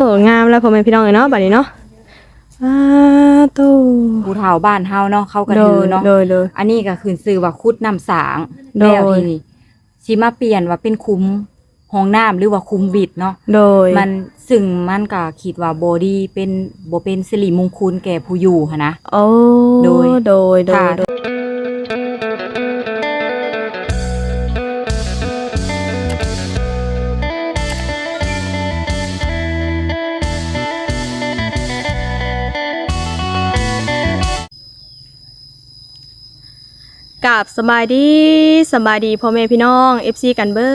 โอ้งามแล้วพ่อแม่พี่น้องเอ้ยเนาะบัดนี้เนาะอ้าโตผู้เฒ่าบ้านเฮาเนาะเขาก็โดถือยเนาะโดยโดยอันนี้ก็คือซื้อว่าคุดน้ำสางโดยแล้วทีนี้สิมาเปลี่ยนว่าเป็นคุ้มห้องน้ำหรือว่าคุ้มวิดเนาะ โดย มันซึ่งมันก็คิดว่าบ่ดีเป็นบ่เป็นสิริมงคลแก่ผู้อยู่หันนะ โอ้ โดย โดย โดยค่ะโดยับสบายดีสบายดีพ่อแม่พี่น้อง FC กันเบิ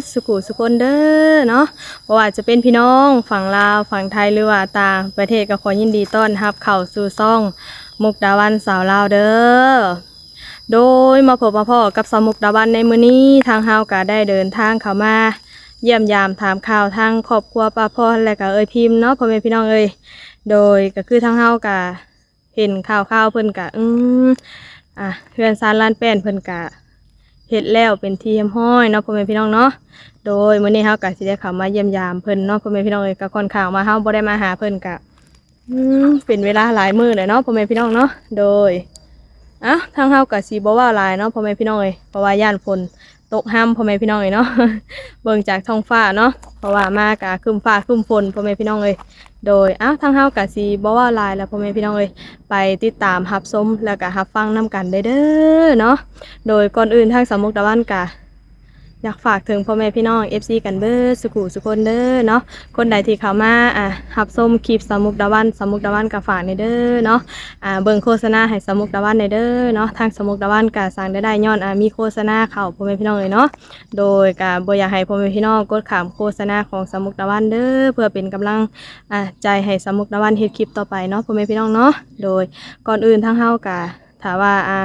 ดสุขุสุคนเด้อเนาะบ่ว่าจะเป็นพี่น้องฝั่งลาวฝั่งไทยหรือว่าต่างประเทศก็ขอยินดีต้อนรับเข้าสู่ซ่องมุกดาวันสาวลาวเด้อโดยมาพบมาพ่อกับสาวมุกดาวันในมื้อนี้ทางเฮาก็ได้เดินทางเข้ามา เยี่ยมยามถามข่าวทางครอบครัวป้าพ่อและก็เอ่ยพิมพ์เนาะพ่อแม่พี่น้องเอ้ยโดยก็คือทางเฮาก็เห็นข่าวข่าวเพิ่นก็อืม อะเพื่อนซานล้านแป้นเพิ่นก็เฮ็ดแล้วเป็นที่เรียบร้อยเนาะพ่อแม่พี่น้องเนาะโดยมื้อนี้เฮาก็สิได้เข้ามาเยี่ยมยามเพิ่นเนาะพ่อแม่พี่น้องเอ้ยก็ค่อนข้างมาเฮาบ่ได้มาหาเพิ่นก็อืมเป็นเวลาหลายมื้อเลยเนาะพ่อแม่พี่น้องเนาะโดยอะทางเฮากับสีบ่ว่าหลายเนาะพ่อแม่พี่น้องเอ้ยเพราะว่าย่านฝนตกห้ามพ่อแม่พี่น้องเอ้ยเนาะเบิ่งจากท้องฟ้าเนาะเพราะว่ามากะครึ้มฟ้าครึ้มฝนพ่อแม่พี่น้องเอ้ย โดยอะทางเฮากับสีบ่ว่าไลายแล้วพ่อแม่พี่น้องเอ้ยไปติดตามรับชมแล้วก็รับฟังนํกันได้เด้อเนาะโดยก่อนอื่นทางสามมุกตะวันกะ อยากฝากถึงพ่อแม่พี่น้อง FC กันเบิดสุขุสุคนเด้อเนาะคนใดที่เข้ามาอะรับชมคลิปสมุกตะวันสมุกตะวันก็ฝากในเด้อเนาะอ่าเบิ่งโฆษณาให้สมุกตะวันในเด้อเนาะทางสมุกตะวันกะสั่งได้ได้ย้อนอ่ามีโฆษณาเข้าพ่อแม่พี่น้องเลยเนาะโดยกะบ่อยากให้พ่อแม่พี่น้องกดขามโฆษณาของสมุกตะวันเด้อเพื่อเป็นกำลังอ่าใจให้สมุกตะวันเฮ็ดคลิปต่อไปเนาะพ่อแม่พี่น้องเนาะโดยก่อนอื่นทั้งเฮากะถ้าว่าอ่า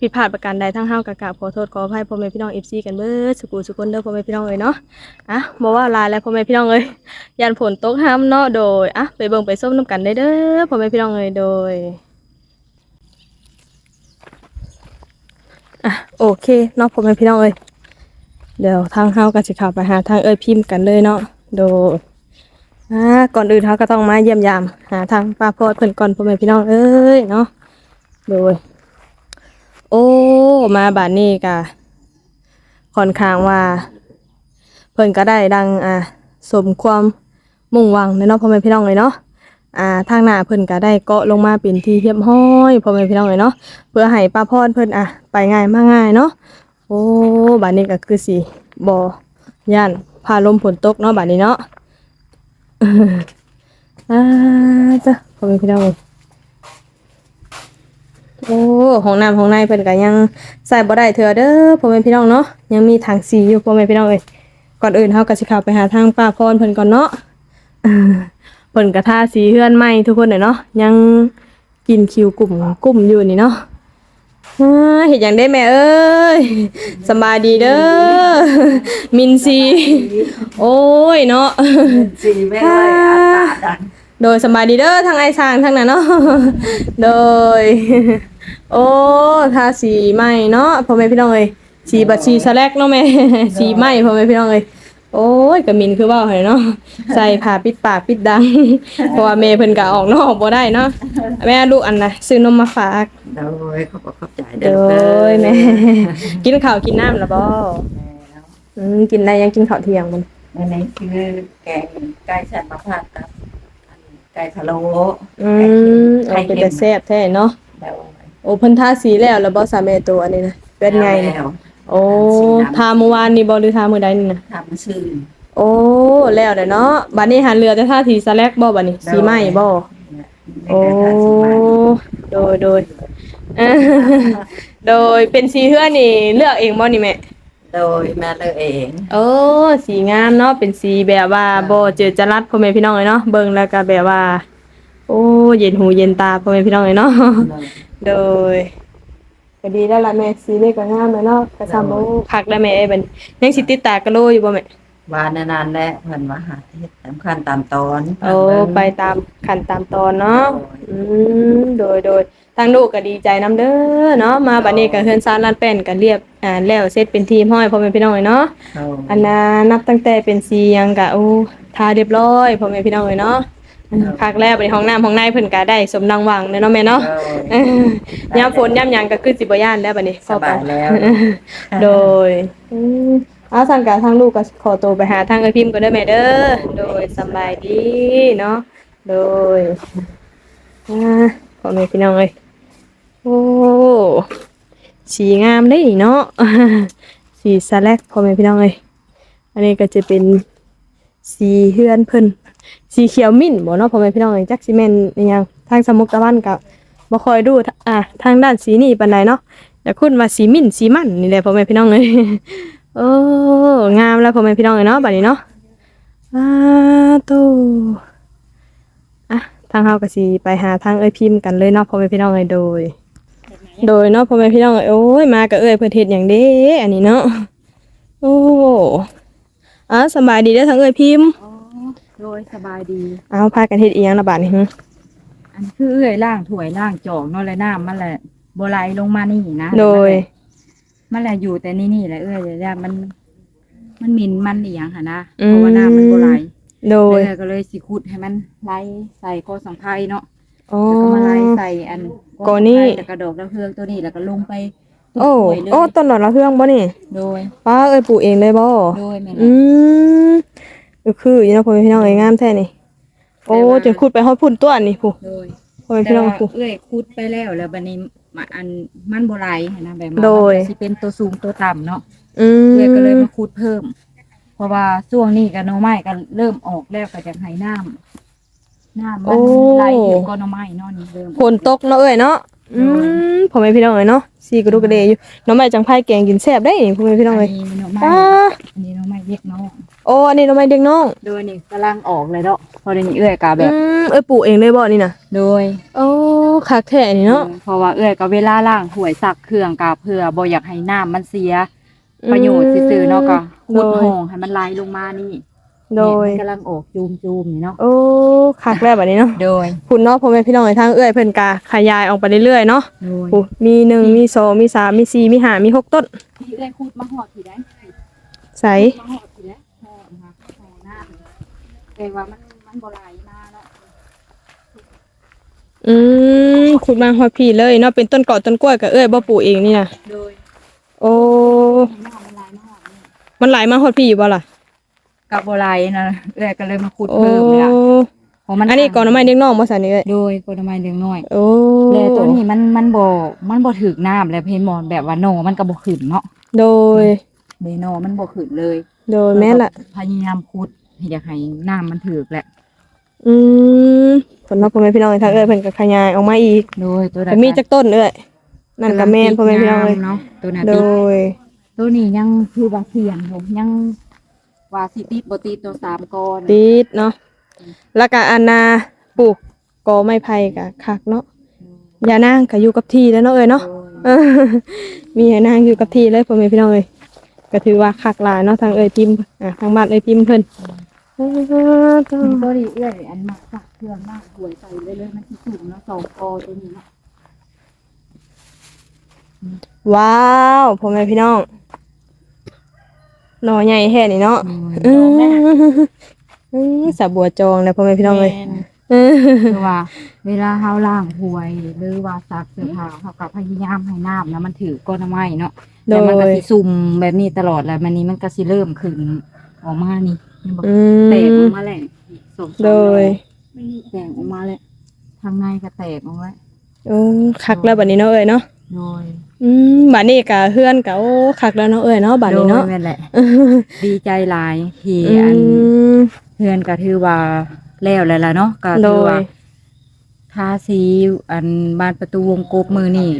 ผิดพลาดประการใดทั้งเฮากะกราบขอโทษขออภัยพ่อแม่พี่น้อง FC กันเบิดสุขุสุคนเด้อพ่อแม่พี่น้องเอ้ยเนาะอะบ่ว่าลายแล้วพ่อแม่พี่น้องเอ้ยยันฝนตกห้ามเนาะโดยอะไปเบิ่งไปส้มน้ำกันได้เด้อพ่อแม่พี่น้องเลยโดยอะโอเคเนาะพ่อแม่พี่น้องเลยเดี๋ยวทางเฮาก็สิขาไปหาทางเอ้ยพิมพ์กันเลยเนาะโดยอ่าก่อนอื่นเฮาก็ต้องมาเยี่ยมยามหาทางป้าพอดเพิ่นก่อนพ่อแม่พี่น้องเอ้ยเนาะโดย โอ้ มาบาดนี้ก็ค่อนข้างว่า เพิ่นก็ได้ดังอ่าสมความมุ่งหวังในเนาะพ่อแม่พี่น้องเลยเนาะอ่าทางหน้าเพิ่นก็ได้เกาะลงมาเป็นที่เรียบร้อยพ่อแม่พี่น้องเลยเนาะเพื่อให้ป้าพรเพิ่นอะไปง่ายมาง่ายเนาะโอ้บัดนี้ก็คือสิบ่ย่านพาลมฝนตกเนาะบัดนี้เนาะอ่าจ้ะพ่อแม่พี่น้องเอ้ย อ้ห้องน้ำห้องในเพิ่นก็ยังใส่บ่ได้เถื่อเด้อพ่อแม่พี่น้องเนาะยังมีถังสีอยู่พ่อแม่พี่น้องเอ้ยก่อนอื่นเฮาก็สิเข้าไปหาทางป้าพรเพิ่นก่อนเนาะเออเพิ่นก็ทาสีเฮือนใหม่ทุกคนเด้อเนาะยังกินคิวกลุ่มกลุ่มอยู่นี่เนาะอ่าเฮ็ดหยังได้แม่เอ้ยสำบายดีเด้อมินซีโอ้ยเนาะสีแม่เอ้ยอากาศดันโดยสำบายดีเด้อทางไอ้ช้างทางนั้นเนาะโดย โอ้ทาสีใหม่เนาะพ่อแม่พี่น้องเอ้ยสีบัดสีสแลกเนาะแม่ สีใหม่พ่อแม่พี่น้องเอ้ยโอ้ยกระมินคือเว้าให้เนาะใส่ผ้าปิดปากปิดดัง เพราะว่าแม่เพิ่นก็ออกนอกบ่ได้เนาะแม่ลูกอันน่ะซื้อนมมาฝากโดยเขาบอกเข้าใจโดยแม่กินข้าวกินน้ำแล้วบ่อืมกินได้ยังกินข้าวเที่ยงมันในนี้คือแกงไก่แซ่บมะพร้าวกับอันไก่พะโล้อืมเอาเป็นแต่แซ่บแท้เนาะแล้ว โอ้เพิ่นทาสีแล้วแล้วบ่สาแม่ตัวอันนี้นะเป็นไงนี่แล้วโอ้ทาเมื่อวานนี่บ่หรือทามื้อใดนี่นะทำมาซื้อโอ้แล้วเด้อเนาะบัดนี้หันเรือจะทาสีสแลกบ่บัดนี้สีไหม้บ่โอ้โดยโดยเออโดยเป็นสีเฮือนี่เลือกเองบ่นี่แม่โดยแม่เลือกเองโอ้สีงามเนาะเป็นสีแบบว่าบ่เจอจรัสพ่อแม่พี่น้องเลยเนาะเบิ่งแล้วก็แบบว่า โอ้เย็นหูเย็นตาพ่อแม่พี่น้องเลยเนาะ โดยก็ดีแล้วล่ะแม่สีนี่ก็งามแล้วเนาะก็ทำโอ้คักแล้วแม่เอ้ยบัดนี้ยังสิติดตากะโลอยู่บ่แม่วานนานๆแล้วเพิ่นว่าหาเฮ็ดสำคัญตามตอนโอ้ไปตามขั้นตามตอนเนาะอืมโดยโดยทางลูกก็ดีใจนํเด้อเนาะมาบัดนี้ก็เฮือนซานลานแป้นก็เรียบอ่าแล้วเสร็จเป็นทีมห้อยพ่อแม่พี่น้องเลยเนาะโดยอันน่ะนับตั้งแต่เป็นสีหยังก็โอ้ทาเรียบร้อยพ่อแม่พี่น้องเลยเนาะ พักแล้วไปห้องน้ำห้องในเพิ่นก็ได้สมดังหวังเด้อเนาะแม่เนาะเออเออยามฝนยามหยังก็คือสิบ่ย่านแล้วบัดนี้สบายแล้ว โดยอืมเอาสั่งการทางลูกก็ขอตัวไปหาทางเอ้ยพิมพ์ก็เด้อแม่เด้อโดยสำบายดีเนาะโดยอ่าพ่อแม่พี่น้องเอ้ยโอ้สีงามเด้นี่เนาะสีสแลกพ่อแม่พี่น้องเอ้ยอันนี้ก็จะเป็นสีเฮือนเพิ่น สีเขียวมิ้นบ่เนาะพ่อแม่พี่น้องเอ้ยจักสิแม่นอิหยังทางสมุกตะวันก็บ่ค่อยดูอะทางด้านสีนี่ปานใดเนาะแต่คุณว่าสีมิ่นสีมันนี่แหละพ่อแม่พี่น้องเลยโอ้งามแล้วพ่อแม่พี่น้องเลยเนาะบัดนี้เนาะอ้าโตอะทางเฮาก็สิไปหาทางเอ้ยพิมพ์กันเลยเนาะพ่อแม่พี่น้องเลยโดย โดยเนาะพ่อแม่พี่น้องเอ้ยโอ้ยมากับเอ้ยเพิ่นเฮ็ดหยังเด้อันนี้เนาะโอ้อะสบายดีเด้อทางเอ้ยพิมพ์ โดยสบายดี เอาพากันเฮ็ดอีหยังละบาดนี้หึอันคือเอื้อยล่างถ้วยล่างจอกเนาะและน้ำมันแหละบ่ไหลลงมานี่นะโดย มันแหละอยู่แต่นี่นี่แหละเอื้อยเลยเนี่ยมัน มันหมินมันอีหยังหั่นนะเพราะว่าน้ำมันบ่ไหลโดยเอื้อยก็เลยสิขุดให้มันไหลใส่กอสังไพเนาะโอ้ แล้วก็มาไหลใส่อันกอนี่แล้วกระดอกแล้วเฮืองตัวนี้แล้วก็ลงไปต้นโอ้ถ้วยเลยโอ้ต้นดอกละเฮืองบ่นี่โดย ป้าเอ้ยปลูกเองเลยบ่โดยแม่นอืมก็ คืออยู่เนาะพ่อแม่พี่น้องเอ้ยงามแท้นี่ โอ้จนขุดไปฮอดพุ่นตัวนี่ผู้โดยพ่อแม่แต่พี่น้องว่าผู้ เอื้อยขุดไปแล้วแล้วบัดนี้มาอันมันบ่ไหลหั่นนะแบบว่าโดย มันสิเป็นตัวสูงตัวต่ำเนาะอืมเอื้อยก็เลยมาขุดเพิ่ม เพราะว่าช่วงนี้ก็หน่อไม้ก็เริ่มออกแล้วก็จะให้น้ำน้ำมันไหลอยู่ก็หน่อไม้เนาะนี่เริ่ม ฝนตกเนาะเอ้ยเนาะอืมพ่อแม่พี่น้องเอ้ยเนาะสีกระดูกกระเดยอยู่น้องใหม่จังไผแกงกินแซ่บได้นี่พ่อแม่พี่น้องอัเอ้นยนี้หน่อไม้ป้าอันนี้หน่อไม้เล็กเนาะ โอ้อันนี้น้องใหม่เด็กน้องโดยนี่กำลังออกเลยเนาะพอเดี๋ยวนี้เอื้อยก็แบอืบมเอ้ยปลูกเองเลยบ่นี่น่ะโดยโอ้คักแท้นี่เนาะเพราะว่าเอื้อยก็เวลาล้างถ้วยซักเครื่องก็เพื่อบ่อยากให้น้ำมันเสีย ประโยชน์ซื่อๆเนาะก็ขุดโดยห้องให้มันไหลลงมานี่โดยเนี่ยมันกำลังออกจูมๆนี่เนาะโอ้คักแล้วบัดนี้เนาะโดยคุณเนาะพ่อแม่พี่น้องเอ้ยทางเอ้ยเพิ่นกะขยายออกไปเรื่อยๆเนาะโดยโอ้มีหนึ่งมีสองมีสามมีสี่มีห้ามีหกต้นพี่เอื้อยขุดมาหอดทีได้ใสมาหอดทีได้หอดนะคะหอดหน้าเลย แต่ว่ามันมันบ่ไหลมาเนาะอืมขุดมาฮอดพี่เลยเนาะเป็นต้นเกาะต้นกล้วยกับเอ้ยบ่ปลูกเองนี่นะโดยโอ้หน้ามันไหลมาหอดนี่มันไหลมาฮอดพี่อยู่บ่ล่ะกับบ่ไหลนะเอื้อยก็เลยมาขุดโอ้เพิ่มเลยอะเพราะมันอันนี้ก่อนน้ำไม้เด็กน้องบ่ซั่นนี่เอ้ยโดยกอนไม้เลี้ยงน้อยโอ้แล้วตัวนี้มันมันบ่มันบ่ถึกน้ำแล้วเพนมอนแบบว่าโนมันก็บ่ขึ้นเนาะโดย เดโนมันบ่ขึ้นเลย โดยแม่นล่ะ พยายามขุด อยากให้น้ำมันถึกแหละ อืมผลเนาะพ่อแม่พี่น้องเอ้ยทางเอ้ยเพิ่นก็ขยายออกมาอีกโดยตัวก็มีจักต้นเอ้ยนั่นก็แม่นพ่อแม่พี่น้องเอ้ยเนาะตัวนั้นโดติดย ตัวนี้ยังคือว่าเสี่ยงอยู่ยังว่าสิติดบ่ติดตัวสามก้อนติดเนาะแล้วก็อันนาปลูกกอไม้ไผ่ก็คักเนาะยานางก็อยู่กับที่แล้วเนาะเอ้ยเนาะ เออมีให้นางอยู่กับที่เลยพ่อแม่พี่น้องเอ้ยก็ถือว่าคักหลายเนาะทางเอ้ยพิมพ์อะทางบ้านเอ้ยพิมพ์เพิ่นเออก็ มีตัวนี้เอื้อยอันมากสักเครื่องมากหวยใส่เลยเลยมันสิสูงเนาะสองกอตัวนี้เนาะว้าวพ่อแม่พี่น้องหน่อใหญ่แท้นี่เนาะอือืมมอืมสาบัวจองแล้วพ่อแม่พี่น้องเอ้ยแม่นเออคือว่า เวลาเฮาล้างหวย หรือว่าซักเสื้อผ้าเฮาก็พยายามให้น้ำนะมันถือก้อนไม้เนาะโดแต่มันก็ยสิซุ่มแบบนี้ตลอดแล้วมันนี้มันก็สิเริ่มขึ้นออกมานี่ นี่บอกอืแตกอมอกมาแล้วสองสามโดย แตกออกมาแล้วทางในก็แตกออกมาโอ้คักแล้วบัดนี้เนาะเอ้ยเนาะโดยอืมบัดนี้ก็เฮือนก็โอ้คักแล้วเนาะเอ้ยเนาะบัดนี้เนาะโดยแม่นแหละ ดีใจหลายที่อือันม เพื่อนก็ถือว่าแล้วแล้วล่ะเนาะก็โดถือยว่าทาสีอันบานประตูวงกบมือนี่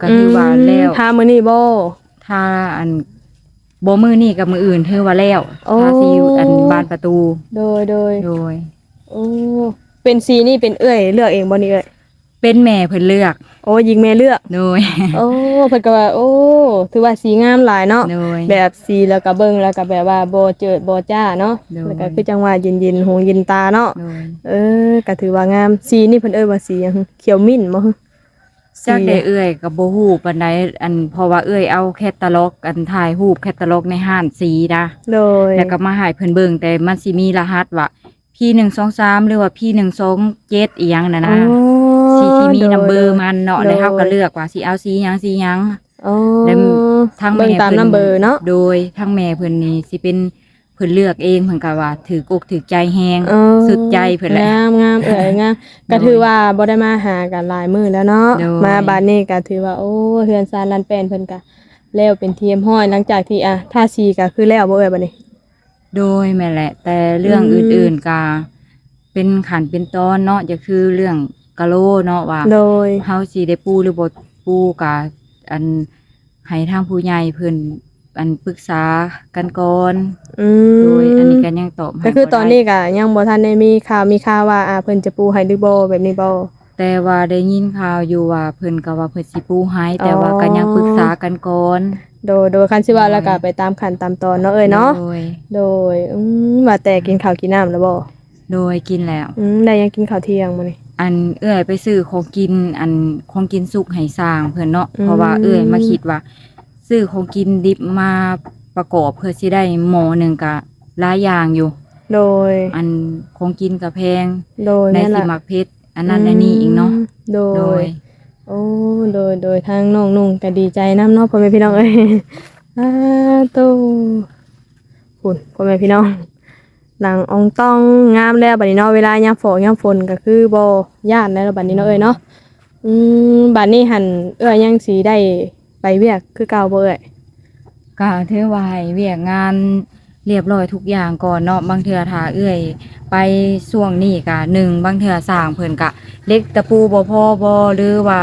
ก็ถือว่าแล้วทามื้อนี้บ่ถ้าอัน บ่มือนี่กับมืออื่นถือว่าแล้วโอ้ถ้าสิอยู่อันบานประตูโดยโดยโดย โอ้เป็นสีนี่เป็นเอ้ยเลือกเองบ่นี่เอ้ยเป็นแม่เพิ่นเลือกโอ้ยิงแม่เลือก โดยโอ้เพิ่นก็ว่า โอ้ ถือว่าสีงามหลายเนาะ โดย แบบสีแล้วก็เบิ่งแล้วก็แบบว่าบ่เจิดบ่จ้าเนาะ โดย แล้วก็คือจังว่าเย็นๆหูเย็นตาเนาะ โดยเออก็ถือว่างาม สีนี่เพิ่นเอ้ยว่าสีหยังเขียวมิ้นบ่ฮึ จักได้สีเอื้อยกับโบฮูปานใดอันเพราะว่าเอื้อยเอาแคตตาล็อก อันถ่ายรูปแคตตาล็อกในห้านสีนะโดยแล้วก็มาใหายเพิ่นเบิ่งแต่มันสิมีรหัสว่า P123 หรือว่า P127 อีหยังน่ะนะอ๋อสีที่มีโดยนัมเบอร์มันเนาะโดยแล้วเฮาก็เลือกว่าสิเอาสีหยังสีหยังอ๋อแล้วทางเบิ่งแม่ตามเพิ่น นัมเบอร์เนาะโดยทางแม่เพิ่นนี่สิเป็น เพิ่นเลือกเองเพิ่นก็ว่าถือกอกถือใจแฮงเออสุดใจเพิ่นแหละ งามงามเอ๋ยงามก็ถือว่าบ่ได้มาหากันหลายมื้อแล้วเนาะโดย มาบานนี้ก็ถือว่าโอ้เฮือนซานลันแปนเพิ่นก็แล้วเป็นทีมห้อยหลังจากที่อะท่าสีก็คือแล้วบ่เอ่ยบัดนี้ โดยแม่แหละ แต่เรื่องอืม อื่นๆก็เป็นขันเป็นตอนเนาะจะคือเรื่องกะโลเนาะว่า โดย เฮาสิได้ปูหรือบ่ปูก็อันให้ทางผู้ใหญ่เพิ่น อันปรึกษากันก่อนอืมโดยอันนี้ก็ยังตอบให้ก็คือบ่ตอนได้นี้ก็ยังบ่ทันได้มีข่าวมีข่าวว่าอ่าเพิ่นจะปูให้หรือบ่แบบนี้บ่ แต่ว่าได้ยินข่าวอยู่ว่าเพิ่นก็ว่าเพิ่นสิปูให้แต่ว่าอ๋อก็ยังปรึกษากันก่อนโดยโดยคันสิว่าแล้วก็ไปตามขั้นตามตอนเนาะเอ้ยเนาะโดยโดยอืมว่าแต่กินข้าวกินน้ำแล้วบ่โดยกินแล้ว อืมได้ยังกินข้าวเที่ยงมื้อนี้ อันเอื้อยไปซื้อของกินอันของกินสุกให้สร้างเพิ่นเนาะอืม เพราะว่าเอื้อยมาคิดว่า ซื้อของกินดิบมาประกอบเพื่อสิได้หม้อหนึงก็หลายอย่างอยู่ โดย อันของกินก็แพงโดยในแม่นสิล่ะมักเพชรอันนั้นอันนี้อีกเนาะโดโดย ย โอ้ โดย โดยทางน้องนุ่งก็ดีใจน้ำเนาะพ่อแม่พี่น้องเอ้ยอ้าตู้คุณพ่อแม่พี่น้อง หลังอองต้องงามแล้วบัดนี้เนาะเวลายามฝนยามฝนก็คือบ่ย่านแล้วบัดนี้เนาะเอ้ยเนาะ อืมบัดนี้หันเอ้ยยังสิได้ไป เวียกคือเก่าบ่เอ้ยก็ถือว่าให้เวียกงานเรียบร้อยทุกอย่างก่อนเนาะบางเทื่อถ้าเอื้อย ไปช่วงนี้ก็หนึ่งบางเทื่อสร้างเพิ่นก็เล็กตะปูบ่พอบ่หรือว่า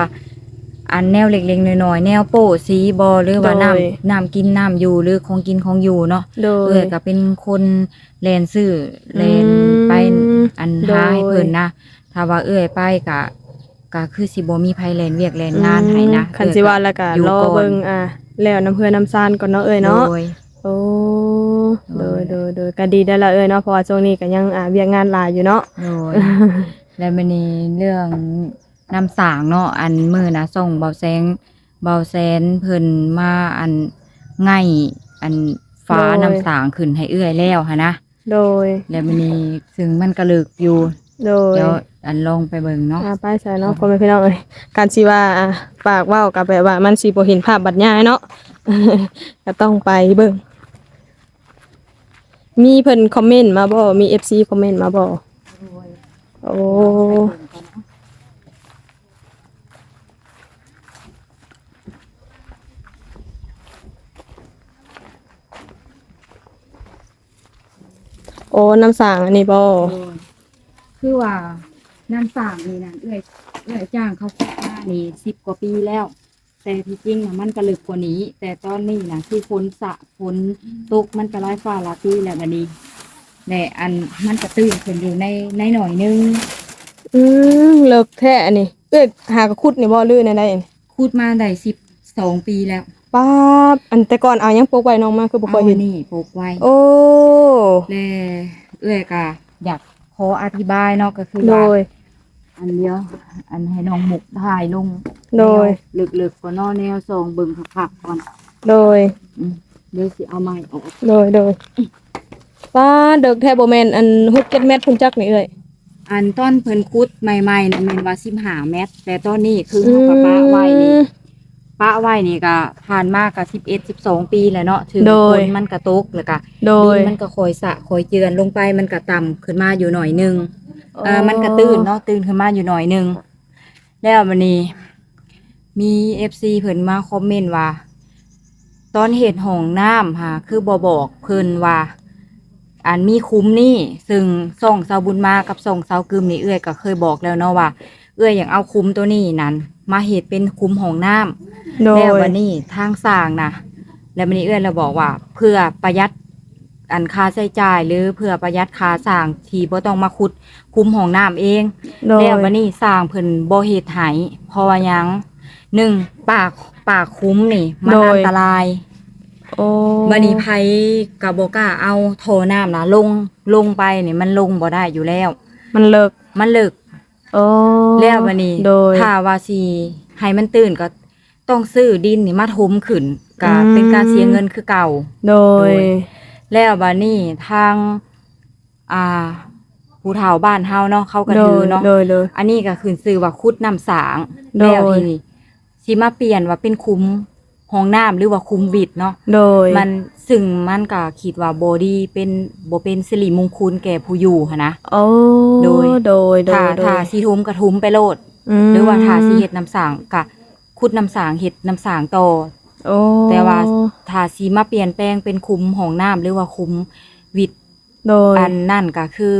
อันแนวเล็กๆน้อยๆแนวโป้สีบ่หรือว่าน้ำน้ำกินน้ำอยู่หรือของกินของอยู่เนาะโดย เอื้อยก็เป็นคนแลนซื้อแลนไปอืมอันโดยหาให้เพิ่นนะถ้าว่าเอื้อยไปก็ ก็คือสิบ่มีไผแลนเวียกแลนงานให้นะคันสิว่าแล้วก็อยู่รอก่อนเบิ่งอะแล้วน้ำเพื่อน้ำซานก่อนเนาะเอ้ยเนาะโดยโอ้โดโดยยโดยโดยก็ดีได้ละเอ้ยเนาะเพราะว่าช่วงนี้ก็ยังอ่าเวียกงานหลายอยู่เนาะโดยและมันนี้เรื่องน้ำสางเนาะอันมือนะส่งเบาแสงเบาแสนเพิ่นมาอันง่ายอันฟ้าโดยน้ำสางขึ้นให้เอื้อยแล้วฮะนะโดยและมันนี้ซึ่งมันกระลึกอยู่โดยเดี๋ยว อันลองไปเบิ่งเนาะอ่าไปใส่เนาะพ่อแม่พี่น้องเอ้ยการสิว่าอะปากเว้ากับแบบว่ามันสิบ่เห็นภาพบัดยายเนาะ ก็ต้องไปเบิ่งมีเพิ่นคอมเมนต์มาบ่มี FC คอมเมนต์มาบ่โอ้โอ้น้ำสางอันนี้บ่คือว่า น้ำสางนี่นะเอื้อยเอื้อยจ้างเขาคิดมานี่สิบกว่าปีแล้ว แต่ที่จริงนะมันกระลึกกว่านี้ แต่ตอนนี้นะที่ฝนสะฝนตกมันกระไรฟ้าลาตีแล้วบัดนี้แน่อันมันกระตื้นขึ้นอยู่ในในหน่อยนึงอืมเลิกแท้อันนี้เอ้ยหากระคุดนี่บ่ลื่นได้ได้นี่คูดมาได้สิบสองปีแล้วป๊าบอันแต่ก่อนเอายังปลูกไว้น้องมาคือบ่ค่อยเห็นานี่ปลูกไว้โอ้แลเอื้อยกะอยากขออธิบายเนาะก็คือโดว่าย อันเดียว อันให้น้องหมุกถ่ายลงโดย แนวลึกๆกว่านอแนวทรงเบิ่งคักๆก่อนโดย อืมเดี๋ยวสิเอาไม้ออก โดย โดยป้าเด็กแทบบ่แม่นอันฮุดเก็ตเม็ดพุ่นจักนี่เอ้ยอันต้นเพิ่นคุดใหม่ๆน่ะแม่นว่า15เมตร แต่ตอนนี้คือเฮาก็ปะไว้นี่อืมปะไว้นี่ก็ผ่านมากก็11 12ปีแล้วเนาะถึงโดยฝนมันก็ตกแล้วก็โดย ดินมันก็คอยสะคอยเจือนลงไปมันก็ต่ำขึ้นมาอยู่หน่อยหนึงเออมันก็ตื่นเนาะตื่นขึ้นมาอยู่หน่อยหนึงแล้ววันนี้ มี FC เพิ่นมาคอมเมนต์ว่า ตอนเฮ็ดห้องน้ำค่ะ คือบ่บอกเพิ่นว่าอันมีคุ้มนี่ซึ่งส่งเสาบุญมากับส่งเสากึมนี่เอื้อยก็เคยบอกแล้วเนาะว่า เอื้อยอยากเอาคุ้มตัวนี้นั้น มาเฮ็ดเป็นคุ้มห้องน้ำ โดย แล้ววันนี้ทางสร้างนะแล้ววันนี้เอื้อนเราบอกว่า เพื่อประหยัด อันค่าใช้จ่ายหรือเพื่อประหยัดค่าสร้างที่บ่ต้องมาขุดคุมห้องน้ำเอง โดย แล้ววันนี้สร้างเพิ่นบ่เฮ็ดให้เพราะว่าหยังหนึ่งปากปากคุ้มนี่มันอันตรายโอ้วันนี้ไผก็บ่กล้าเอาโถน้ำนะลงลงไปนี่มันลงบ่ได้อยู่แล้ว มันเลิกมันลึก โอ้แล้วบัดนี้โดย ถ้าว่าสิให้มันตื่นก็ต้องซื้อดินนี่มาถมขึ้นก็อืม เป็นการเสียเงินคือเก่า โดย โดย แล้วบัดนี้ทาง อ่าผู้เฒ่าบ้านเฮาเนาะเขาก็โดถือยเนาะโดยโดยอันนี้ก็คือซื้อว่าคุดน้ำสางโดย แล้วทีนี้สิมาเปลี่ยนว่าเป็นคุ้มห้องน้ำหรือว่าคุ้มวิดเนาะโดยมันซึ่งมันก็คิดว่าบอดี้เป็นบ่เป็นสิริมงคลแก่ผู้อยู่หันนะ โอ้โดยโดยโดถ้ายโดถ้ายสิทุมก็ทุมไปโลด มหรือว่าถ้าสิเฮ็ดน้ำสางก็คุดน้ำสางเฮ็ดน้ำสางต่อ โอ้แต่ว่าถ้าสิมาเปลี่ยนแปลงเป็นคุ้มห้องน้ำหรือว่าคุ้มวิดโดยอันนั่นก็คือ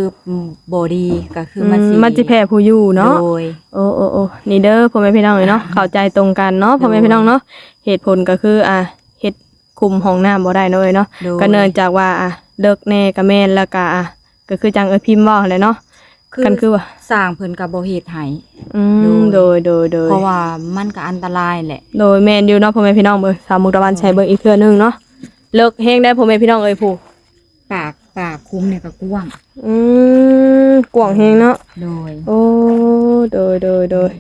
บอดี้ก็คือมันสิอืมมันสิแผ่ผู้อยู่เนาะโดยโอ้โอ้โอ้นี่เด้อพ่อแม่พี่น้องเลยเนาะเข้าใจตรงกันเนาะพ่อแม่พี่น้องเนาะเหตุผลก็คืออะเฮ็ดคุมห้องน้ำบ่ได้เนาะเอ้ยเนาะโดยก็เนื่องจากว่าอะเลิกแน่ก็แม่นแล้วก็อะก็คือจังเอ้ยพิมพ์เว้าแหละเนาะ กันคือว่าสร้างเพิ่นก็บ่เฮ็ดให้อืมโดยโดยโดยเพราะว่ามันก็อันตรายแหละ โดยแม่นอยู่เนาะพ่อแม่พี่น้องเบิ่งสามมุกตะวันใช้เบิ่งอีกเทื่อนึงเนาะเลิกแฮงได้พ่อแม่พี่น้องเอ้ยผู้ปากปากคุ้มเนี่ยก็กว้างอืมกว้างแฮงเนาะโดย โอ้โดยโดยโดย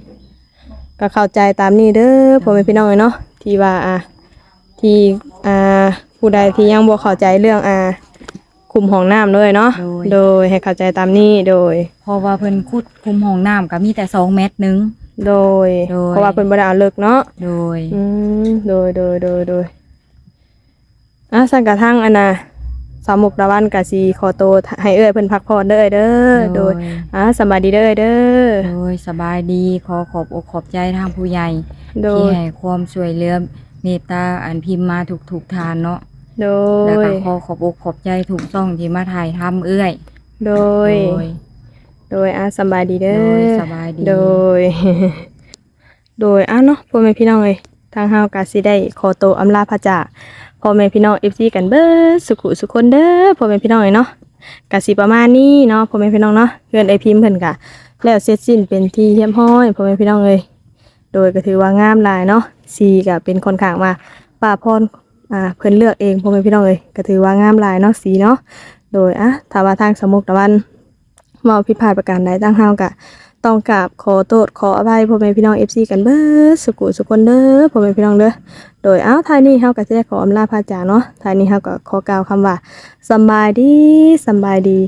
ก็เข้าใจตามนี้เด้อพ่อแม่พี่น้องเนาะที่ว่าอะที่อ่าผู้ใดที่ยังบ่เข้าใจเรื่องอ่า คุมห้องน้ำเลยเนาะ โดยให้เข้าใจตามนี้โดย เพราะว่าเพิ่นขุดคุมห้องน้ำก็มีแต่2เมตรหนึง โดย โดย เพราะว่าเพิ่นบ่ได้เอาเลิกเนาะ โดย อืมโดยโดยโดยโดยอะสั่งกระทั่งอันน่ะสามมุกตะวันกะสิขอโตวให้เอ้ยเพิ่นพักผ่อนเด้อเด้อ โดย อะสำบายดีเด้อเด้อ โดยสบายดีขอขอบอกขอบใจทางผู้ใหญ่โดที่ย ให้ความช่วยเหลือเมตตาอันพิมพ์มาทุกๆทานเนาะ โดแล้วย ก็ขอขอบอกขอบใจถูกต้องที่มาถ่ายทำเอื้อยโดย โดยอะสำบายดีเด้โดอยสบายดี โดย โดยอะเนาะพ่อแม่พี่น้องเอ้ยทางเฮากะสิได้ขอโตวอำลาพระจากพ่อแม่พี่น้อง FC กันเบิดสุขุสุขคนเด้อพ่อแม่พี่น้องเอ้ยเนาะกะสิประมาณนี้เนาะพ่อแม่พี่น้องเนาะเพื่อนไอพิมพ์เพิ่นกะแล้วเสร็จสิ้นเป็นที่เยี่ยมห้อยพ่อแม่พี่น้องเอ้ยโดยก็ถือว่างามหลายเนาะสีก็เป็นค่อนข้างว่าป้าพร อ่าเพิ่นเลือกเองพ่อแม่พี่น้องเลยก็ถือว่างามหลายเนาะสีเนาะโดยอะถ้าว่าทางสมุกตะวันเมาผิดพลาดประการใดตั้งเฮากะต้องกราบขอโทษขออภัยพ่อแม่พี่น้องเอฟซีกันเบิดสุกุสุคนเด้อพ่อแม่พี่น้องเด้อโดยอ้าวท้ายนี้เฮาก็จะได้ขออำลาพระจาเนาะท้ายนี้เฮาก็ขอกล่าวคำว่าสบายดีสบายดี